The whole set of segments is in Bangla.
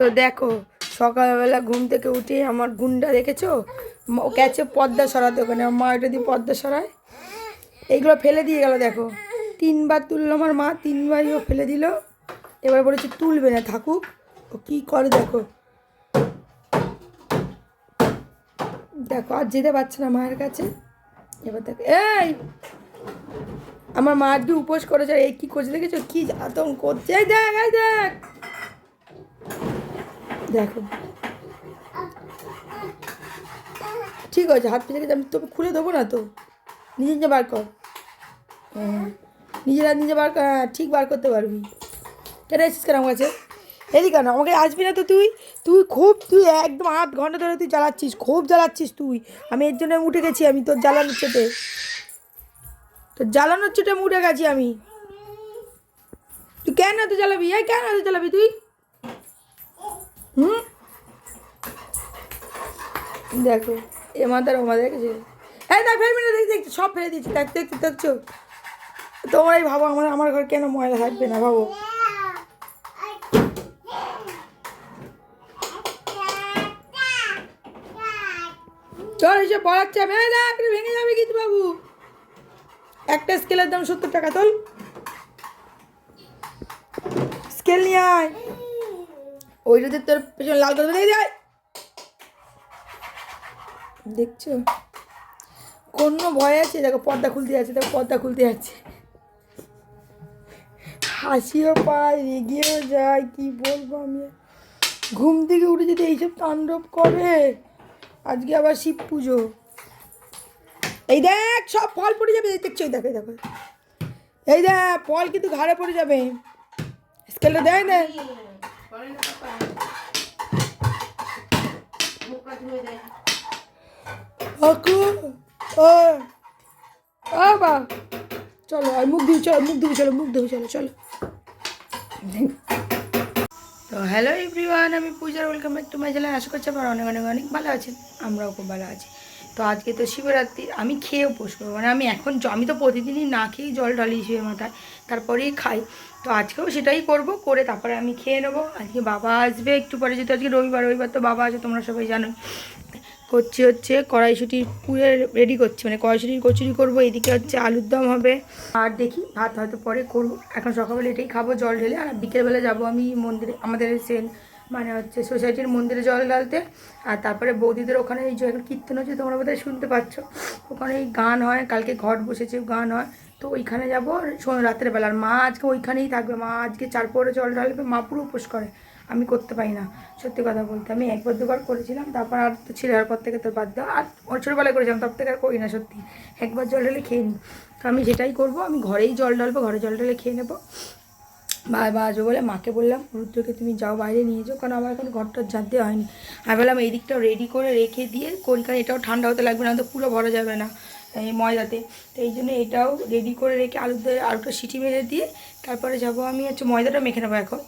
তো দেখো, সকালবেলা ঘুম থেকে উঠে আমার গুন্ডা দেখেছ? গেছে পর্দা সরাতে ওখানে। আমার মা এটা দিয়ে পদ্মা সরায়। এইগুলো ফেলে দিয়ে গেল, দেখো। তিনবার তুললো আমার মা, তিনবারই ও ফেলে দিল। এবার বলেছে, তুলবে না, থাকুক। ও কী করে, দেখো। দেখো, আর যেতে পারছে না মায়ের কাছে। এবার দেখো, এই! আমার মা আজকে উপোস করেছে এই কী করছে, দেখেছ? কী আতঙ্ক করছে? দেখ দেখ! দেখো। ঠিক আছে হাত গেছে আমি তোকে খুলে দেবো না তো? নিজে নিজে বার কর। হ্যাঁ নিজের নিজে বার কর হ্যাঁ, ঠিক বার করতে পারবি। কেন এসেছিস কেন আমার কাছে? এদিকে না আমাকে আসবি না তো তুই? তুই খুব তুই একদম আধ ঘণ্টা ধরে তুই জ্বালাচ্ছিস খুব জ্বালাচ্ছিস তুই। আমি এর জন্য উঠে গেছি আমি তোর জ্বালানোর চেটে। তোর জ্বালানোর চেটে উঠে গেছি আমি। তুই কেন এত জ্বালাবি? এই কেন এত জ্বালাবি তুই? হুম? দেখো, এ মাথার মাথা দেখেছে হ্যাঁ দেখ ফেলবি না দেখ দেখ সব ফেলে দিচ্ছি দেখ দেখতে দেখছ? তোমরাই ভাবো, আমার আমার ঘর কেন ময়লা থাকবে না, ভাবো। চল এসে পড়াচ্ছে এই দেখ ভেঙে যাবে কিন্তু বাবু। একটা স্কেলের দাম সত্তর টাকা, তোল। স্কেল নিয়ে আয়। ওইটাতে তোর পেছনে লাল করে দেখে যায় দেখছ? কোনো ভয় আছে? দেখো, পর্দা খুলতে যাচ্ছে, দেখো, পর্দা খুলতে যাচ্ছে। হাসিও পায়, রেগেও যায়, কি বলব আমি? ঘুম থেকে উঠে যদি এইসব তাণ্ডব করে, আজকে আবার শিব পুজো। এই দেখ, সব ফল পড়ে যাবে দেখছ, এই দেখো দেখো। এই দেখ, ফল কিন্তু ঘাড়ে পড়ে যাবে। স্কেলটা দেয় না? আকু ও ও বা চলো আর মুখ ধুই চলো, মুখ ধুই চলো, মুখ ধুই চলো চলো। তো হ্যালো এভরিওয়ান আমি পূজার welcome back to my channel আশা করছি আমার অনেক অনেক অনেক ভালো আছেন। আমরাও খুব ভালো আছি। তো আজকে তো শিবরাত্রি, আমি খেয়ে উপোস করব। মানে আমি এখন আমি তো প্রতিদিনই না খেয়েই জল ঢালি শিবের মাথায়, তারপরেই খাই। তো আজকেও সেটাই করব, করে তারপরে আমি খেয়ে নেব। আজকে বাবা আসবে একটু পরে, যেহেতু আজকে রবিবার রবিবার তো বাবা আছে, তোমরা সবাই জানো। করছি হচ্ছে কড়াইশুটি পুরে রেডি করছি মানে কড়াইশুটির কচুরি করব, এদিকে হচ্ছে আলুর দম হবে। আর দেখি ভাত হয়তো পরে করব। এখন সকালবেলা এটাই খাব, জল ঢেলে, আর বিকেলবেলা যাব আমি মন্দিরে, আমাদের সেন মানে হচ্ছে সোসাইটির মন্দিরে জল ঢালতে। আর তারপরে বৌদিদের ওখানে এই যে কীর্তন হচ্ছে, তোমরা বোধহয় শুনতে পাচ্ছ। ওখানে এই গান হয়, কালকে ঘট বসেছে গান হয়। তো ওইখানে যাব রাতের আর মা আজকে ওইখানেই থাকবে, মা আজকে চার পরে জল ঢালবে, মা পুরো উপোস করে। আমি করতে পারি না, সত্যি কথা বলতে। আমি একবার দুবার করেছিলাম, তারপর আর তো ছিল আর পর থেকে তোর বাদ দেওয়া আর ওর করেছিলাম তার থেকে আর করি না, সত্যি। একবার জল ঢালে খেয়ে নিই তো আমি যেটাই করব, আমি ঘরেই জল ঢালবো, ঘরে জল ঢালে খেয়ে নেব। বাবা আসব বলে মাকে বললাম, রুদ্রকে তুমি যাও বাইরে নিয়ে যাও, কারণ আমার এখন ঘরটা দেওয়া হয়নি। আমি বললাম, এই দিকটাও রেডি করে রেখে দিয়ে কারণ এটাও ঠান্ডা হতে লাগবে, না তো পুরো ভরা যাবে না এই ময়দাতে। তো এই জন্য এটাও রেডি করে রেখে আলুর দই আলুটা সিটি মেরে দিয়ে তারপরে যাব আমি হচ্ছে ময়দাটা মেখে নেব এখন।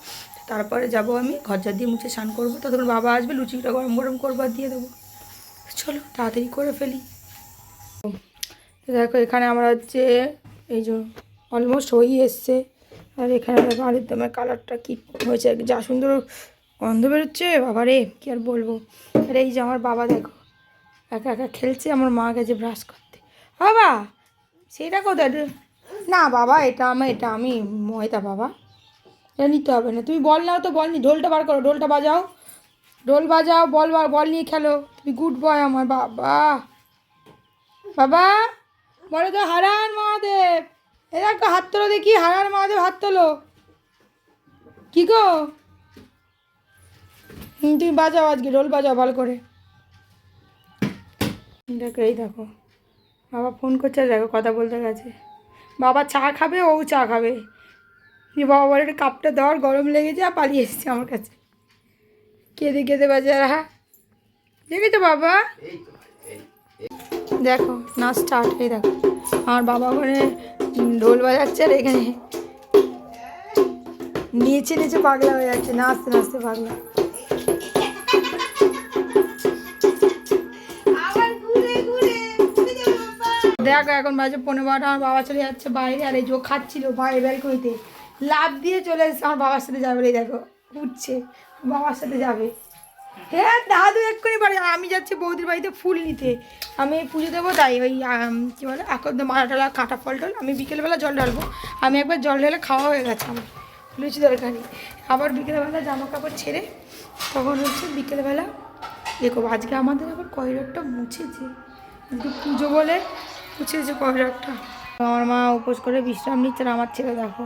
তারপরে যাব আমি ঘর জাত দিয়ে মুছে স্নান করব ততক্ষণ বাবা আসবে, লুচিটা গরম গরম করব দিয়ে দেবো। চলো, তাড়াতাড়ি করে ফেলি। দেখো, এখানে আমরা হচ্ছে এই যে অলমোস্ট হয়েই এসছে। আর এখানে দেখো আলুর দমের কালারটা কী হয়েছে, যা সুন্দর গন্ধ বেরোচ্ছে বাবা রে কী আর বলব। আর এই যে আমার বাবা দেখো, একা একা খেলছে, আমার মা গেছে ব্রাশ করতে। বাবা, সেটা কোথায়? না বাবা, এটা আমার, এটা আমি ময়দা বাবা। এটা নিতে হবে না, তুমি বল নাও তো, বল নি, ঢোলটা বার করো, ঢোলটা বাজাও। ঢোল বাজাও, বল বল নিয়ে খেলো। তুমি গুড বয় আমার বাবা। বাবা, বলো তো, হারান মহাদেব। এ দেখো হাত তোলো দেখি হারার মহাদেব হাত তোলো। কি গো? তুমি বাজাও আজকে ঢোল বাজাও ভালো করে। দেখো এই দেখো বাবা ফোন করছে আর দেখো কথা বলতে গেছে। বাবা চা খাবে ও চা খাবে। দিয়ে বাবা বলে একটু কাপটা দেওয়ার গরম লেগেছে আর পালিয়ে এসেছে আমার কাছে। কেঁদে কেঁদে বাজারা দেখেছ বাবা। দেখো নাচ স্টার্ট হয়ে দেখো। আমার বাবা ওখানে ঢোল বাজাচ্ছে আর এখানে নিচে নিচে পাগলা হয়ে যাচ্ছে, নাচতে নাচতে পাগলা। দেখো, এখন বাজে পনেরো বারোটা, আমার বাবা চলে যাচ্ছে বাইরে আর এই ও খাচ্ছিল বাইরে ব্যালকনিতে। লাভ দিয়ে চলে এসেছে, আমার বাবার সাথে যাবে এই দেখো, উঠছে, বাবার সাথে যাবে। হ্যাঁ দাদু এক্ষুনি বাড়ি, আমি যাচ্ছি বৌদির বাড়িতে ফুল নিতে। আমি পুজো দেবো, তাই ওই কী বলে এখন মালা টালা, কাঁটা ফল টল, আমি বিকেলবেলা জল ঢালবো। আমি একবার জল ঢেলে খাওয়া হয়ে গেছে আমার লুচি তরকারি আবার বিকেলবেলা জামা কাপড় ছেড়ে, তখন হচ্ছে বিকেলবেলা দেখো, আজকে আমাদের আবার কয়রটা মুছেছে। আজকে পুজো বলে মুছেছে কয়রটা আমার মা উপোস করে বিশ্রাম নিচ্ছে আমার ছেলে দেখো,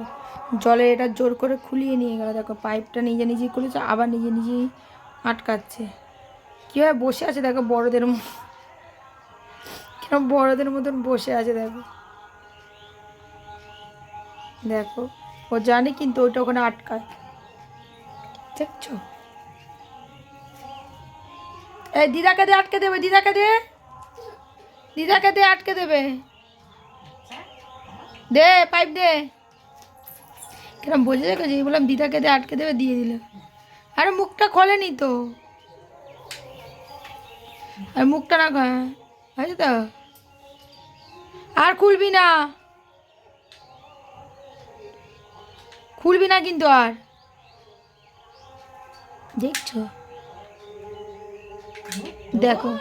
জলে এটা জোর করে খুলিয়ে নিয়ে গেল। দেখো, পাইপটা নিজে নিজেই খুলেছে, আবার নিজে নিজেই আটকাচ্ছে। কীভাবে বসে আছে দেখো বড়দের কিরম বড়দের মতন বসে আছে দেখো। দেখো, ও জানে কিন্তু ওইটা ওখানে আটকায়। দেখছ? এই দিদাকে দিয়ে আটকে দেবে, দিদাকে দিয়ে দিদাকে দিয়ে আটকে দেবে। দে পাইপ দে। কিরম বোঝা দেখো যে, বললাম দিদাকে দিয়ে আটকে দেবে, দিয়ে দিল। আরে মুখটা খোলেনি তো। আর মুখটা না আছে তো? আর খুলবি না। খুলবি না কিন্তু আর। দেখছ? দেখো।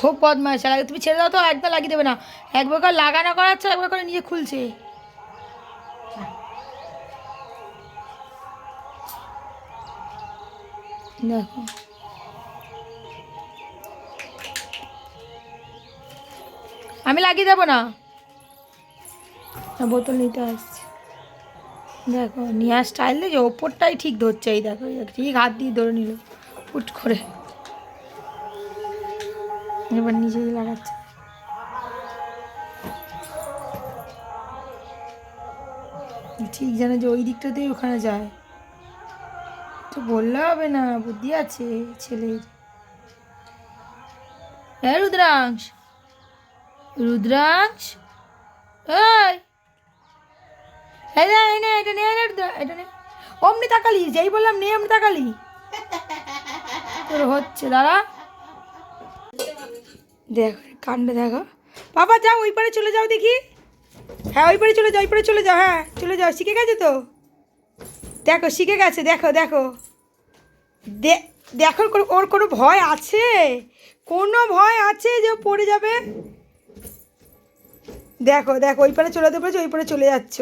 খুব বদমাইশ লাগে তুমি ছেড়ে দাও তো একদম লাগিয়ে দেবে না। একবার করে লাগানো করাচ্ছে একবার করে নিজে খুলছে। দেখো। আমি লাগিয়ে দেবো না? বোতল নিতে আসছি। দেখো নেওয়ার স্টাইল দেখে ওপরটাই ঠিক ধরছে এই দেখো, ঠিক হাত দিয়ে ধরে নিল ফুট করে। এবার নিজেই লাগাচ্ছে। ঠিক জানে যে ওই দিকটাতেই ওখানে যায়। তো বললে হবে না বুদ্ধি আছে ছেলের। হ্যাঁ রুদ্রাংশ রুদ্রাংশ এটা নে, এটা নে। অমনি তাকালি যেই বললাম নে অমনি তাকালি। তোর হচ্ছে দাঁড়া। দেখো কাণ্ড দেখো। বাবা, যাও, ওই পারে চলে যাও দেখি। হ্যাঁ ওই পারে চলে যাও, ওই পারে চলে যাও হ্যাঁ চলে যাও। শিখে গেছে তো? দেখো, শিখে গেছে, দেখো দেখো। দেখো, ওর- কোনো ভয় আছে? কোনো ভয় আছে যে পড়ে যাবে? দেখো দেখো, ওই পারে চলে যেতে পেরেছ, ওই পারে চলে যাচ্ছ।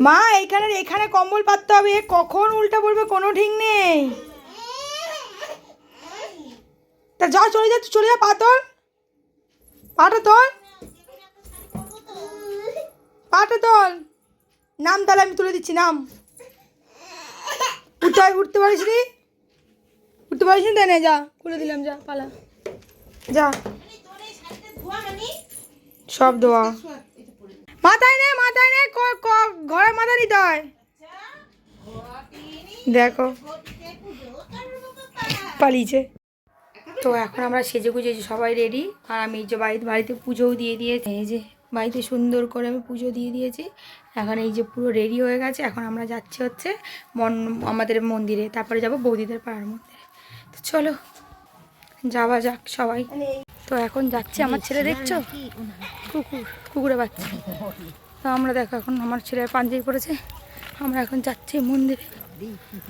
মা এইখানে এখানে কম্বল পাততে হবে কখন উল্টা পড়বে কোনো ঠিক নেই। তা যা, চলে যা চলে যা পাতল পাটা তোল পাটা তোল নাম তাহলে আমি তুলে দিচ্ছি, নাম। উঠতে উঠতে পারিস নি? উঠতে পারিস নি তাই যা, খুলে দিলাম, যা, পালা। যা। সব দোয়া। মাথায় নে মাথায় নে ঘরে মাথা নিতে হয়। দেখো। পালিয়েছে। তো এখন আমরা সেজে গুজে সবাই রেডি আর আমি যে বাড়িতে বাড়িতে পুজোও দিয়ে দিয়েছি। এই যে বাড়িতে সুন্দর করে আমি পুজো দিয়ে দিয়েছি। এখন এই যে পুরো রেডি হয়ে গেছে। এখন আমরা যাচ্ছি হচ্ছে মন, আমাদের মন্দিরে। তারপরে যাব বৌদিদের পাড়ার মন্দিরে। তো চলো, যাওয়া যাক সবাই। তো এখন যাচ্ছে আমার ছেলে, দেখছ? কুকুর কুকুরে বাচ্চা। তো আমরা দেখো এখন আমার ছেলে পাঞ্জাবি পড়েছে আমরা এখন যাচ্ছি মন্দিরে।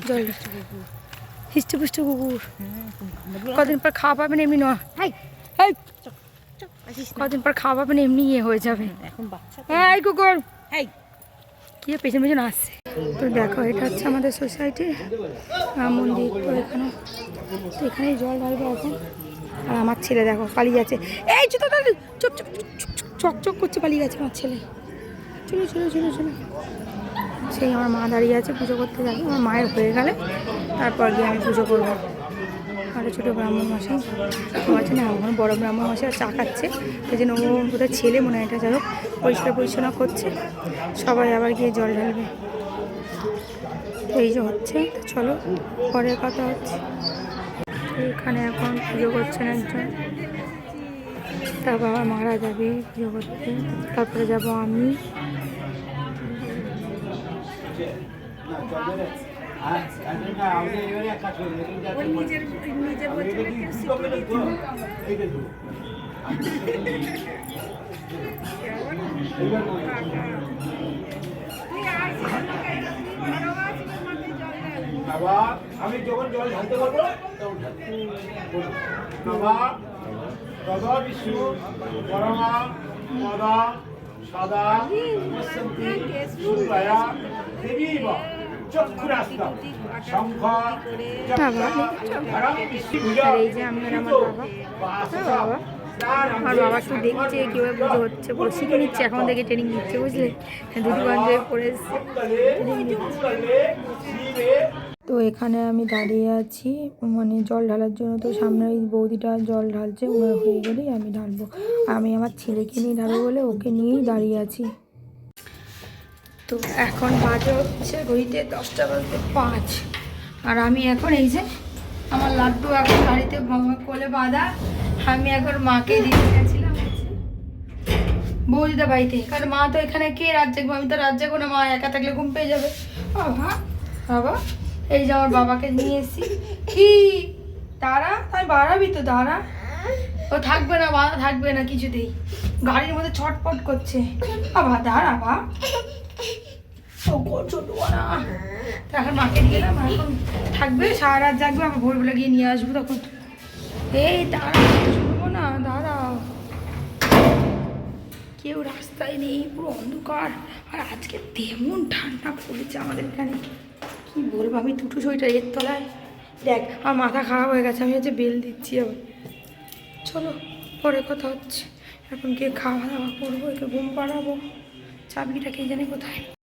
জল হিষ্টপুষ্ট কুকুর। কদিন পর খাওয়া পাবেন এমনি নয়। কদিন পর খাওয়া পাবেন এমনি ইয়ে হয়ে যাবে। এখন বাচ্চা হ্যাঁ এই কুকুর। কি পেছন পেছন আসছে। তো দেখো এটা হচ্ছে আমাদের সোসাইটি মন্দির। তো এখানে তো এখানেই জল ঢালবে এখন। আর আমার ছেলে দেখো পালিয়ে যাচ্ছে। এই চুপ চুপ চুপ চক চক করছে পালিয়ে গেছে আমার ছেলে। চলো চলো চলো চলো। সেই আমার মা দাঁড়িয়ে আছে পুজো করতে যাবে। আমার মায়ের হয়ে গেলে তারপর গিয়ে আমি পুজো করব। আর ছোটো ব্রাহ্মণ মশাই আমার জন্য এখন বড় ব্রাহ্মণ মশাই চা খাচ্ছে। এই জন্য ও বোধহয় ছেলে মনে হয় এটা, যাই হোক, পরিষ্কার পরিচ্ছন্ন করছে। সবাই আবার গিয়ে জল ঢালবে। এই যে হচ্ছে চলো পরে কথা হচ্ছে। এখানে এখন পুজো করছেন একজন। তার বাবা মারা যাবে পুজো করতে। তারপরে যাব আমি। আবার আমি যখন জল ঢালতে পারব ঢালতে আবার বিষ্ণু পরমা মদা সদা পশ্যন্তি সূর্যয়া এই যে আমি আর আমার বাবা। আমার বাবা একটু দেখছে, কীভাবে পুজো হচ্ছে। পুরো শিখে নিচ্ছে, এখন থেকে ট্রেনিং নিচ্ছে, বুঝলে? বান্ধবী পড়ে তো এখানে আমি দাঁড়িয়ে আছি মানে জল ঢালার জন্য। তো সামনে ওই বৌদিটা জল ঢালছে, ওনার হয়ে গেলেই আমি ঢালবো। আমি আমার ছেলেকে নিয়ে ঢালবো বলে ওকে নিয়েই দাঁড়িয়ে আছি। তো এখন বাজে হচ্ছে ঘড়িতে দশটা বাজতে পাঁচ। আর আমি এখন এই যে আমার লাড্ডু এখন গাড়িতে বাবা কোলে বাঁধা, আমি এখন মাকে দিতে গেছিলাম। বৌদিদা বাড়িতে, কারণ মা তো এখানে কে রাত জাগবো? আমি তো রাত জাগবো না, মা একা থাকলে ঘুম পেয়ে যাবে। বাবা বাবা, এই যে আমার বাবাকে নিয়ে এসেছি। কি? তারা তাই বাড়াবি তো, দাঁড়া। ও থাকবে না বাধা থাকবে না কিছুতেই। গাড়ির মধ্যে ছটপট করছে। বাবা, দাঁড়া বা ছোট না এখন মাকে এলাম এখন থাকবে, সারা রাত জাগবে আবার ভোরবেলা গিয়ে নিয়ে আসব তখন। এই দাঁড়া শুনব না দাঁড়াও কেউ রাস্তায় নেই, পুরো অন্ধকার। আর আজকে তেমন ঠান্ডা পড়েছে আমাদের এখানে। কি বলব, আমি দুটো সোয়েটার এর তলায়। দেখ, আমার মাথা খারাপ হয়ে গেছে, আমি হচ্ছে বেল দিচ্ছি আবার। চলো, পরে কথা হচ্ছে। এখন গিয়ে খাওয়া দাওয়া করব একে ঘুম পাড়াবো। চাবিটা কে জানে কোথায়।